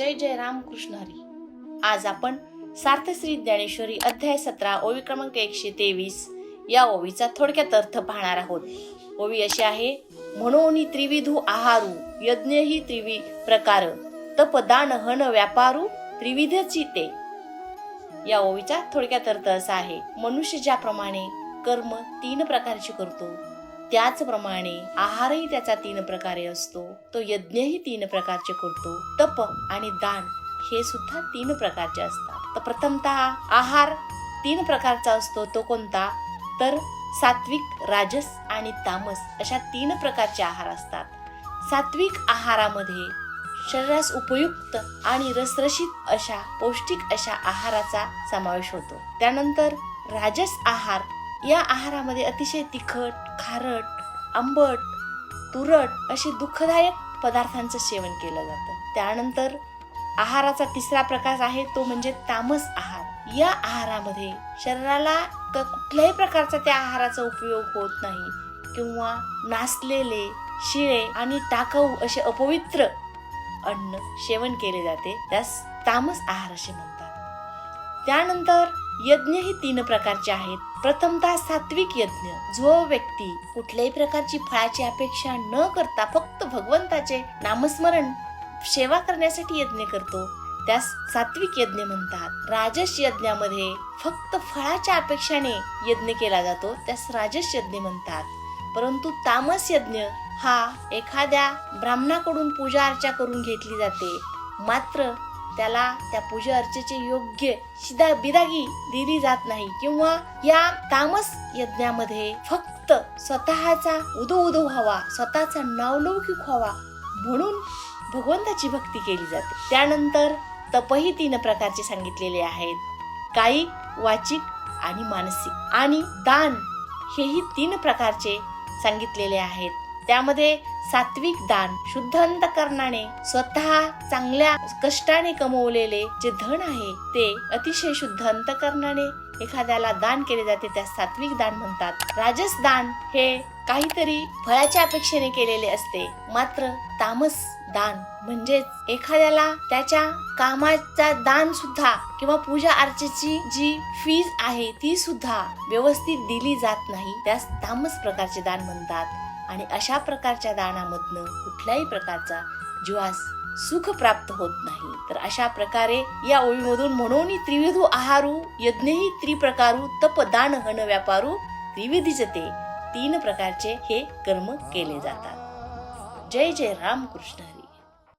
जय जय राम कृष्ण हरी. आज आपण सार्थश्री ज्ञानेश्वरी अध्याय सतरा ओवी क्रमांक एकशे तेवीस या ओवीचा थोडक्यात अर्थ पाहणार आहोत. ओवी अशी आहे म्हणून त्रिविधू आहारू यज्ञ ही त्रिवि प्रकार तप दान हन व्यापारू त्रिविध चिते. या ओवीचा थोडक्यात अर्थ असा आहे मनुष्य ज्याप्रमाणे कर्म तीन प्रकारचे करतो त्याचप्रमाणे आहारही त्याचा तीन प्रकारे असतो. तो यज्ञही तीन प्रकारचे करतो. तप आणि दान हे सुद्धा तीन प्रकारचे असतात. तर प्रथमतः आहार तीन प्रकारचा असतो. तो कोणता? तर सात्विक राजस आणि तामस अशा तीन प्रकारचे आहार असतात. सात्विक आहारामध्ये शरीरास उपयुक्त आणि रसरशीत अशा पौष्टिक अशा आहाराचा समावेश होतो. त्यानंतर राजस आहार या आहारामध्ये अतिशय तिखट खारट आंबट तुरट असे दुःखदायक पदार्थांचं सेवन केलं जातं. त्यानंतर आहाराचा तिसरा प्रकार आहे तो म्हणजे तामस आहार. या आहारामध्ये शरीराला कुठल्याही प्रकारचा त्या आहाराचा उपयोग होत नाही. किंवा नासलेले शिळे आणि टाकाऊ असे अपवित्र अन्न सेवन केले जाते. त्यास तामस आहार असे म्हणतात. त्यानंतर यज्ञ ही तीन प्रकारचे आहेत. प्रथमतः सात्विक यज्ञ. जो व्यक्ती कुठल्याही प्रकारची फळाची अपेक्षा न करता फक्त भगवंताचे नामस्मरण सेवा करण्यासाठी यज्ञ करतो. त्यास सात्विक यज्ञ म्हणतात. राजस यज्ञामध्ये फक्त फळाच्या अपेक्षाने यज्ञ केला जातो. त्यास राजस यज्ञ म्हणतात. परंतु तामस यज्ञ हा एखाद्या ब्राह्मणाकडून पूजा अर्चा करून घेतली जाते. मात्र त्याला त्या पूजा अर्चेचे योग्य शिदा बिदागी दिली जात नाही. किंवा या तामस यज्ञामध्ये फक्त स्वतःचा उदो उदो व्हावा स्वतःचा नावलौकिक व्हावा म्हणून भगवंताची भक्ती केली जाते. त्यानंतर तपही तीन प्रकारचे सांगितलेले आहेत. कायिक वाचिक आणि मानसिक. आणि दान हेही तीन प्रकारचे सांगितलेले आहेत. त्यामध्ये सात्विक दान शुद्ध अंतकरणाने स्वतः चांगल्या कष्टाने कमवलेले जे धन आहे ते अतिशय शुद्ध अंतकरणाने एखाद्याला दान केले जाते त्या सात्विक दान म्हणतात. राजस दान हे काहीतरी फळाच्या अपेक्षेने केलेले असते. मात्र तामस दान म्हणजेच एखाद्याला त्याच्या कामाचा दान सुद्धा किंवा पूजा अर्चेची जी फीज आहे ती सुद्धा व्यवस्थित दिली जात नाही त्यास तामस प्रकारचे दान म्हणतात. आणि अशा प्रकारच्या दानामधनं कुठल्याही प्रकारचा जीवास सुख प्राप्त होत नाही. तर अशा प्रकारे या ओळीमधून म्हणून त्रिविधू आहारू यज्ञही त्रिप्रकारू तप दान हन व्यापारू त्रिविधीजते तीन प्रकारचे हे कर्म केले जातात. जय जय राम कृष्ण हरी.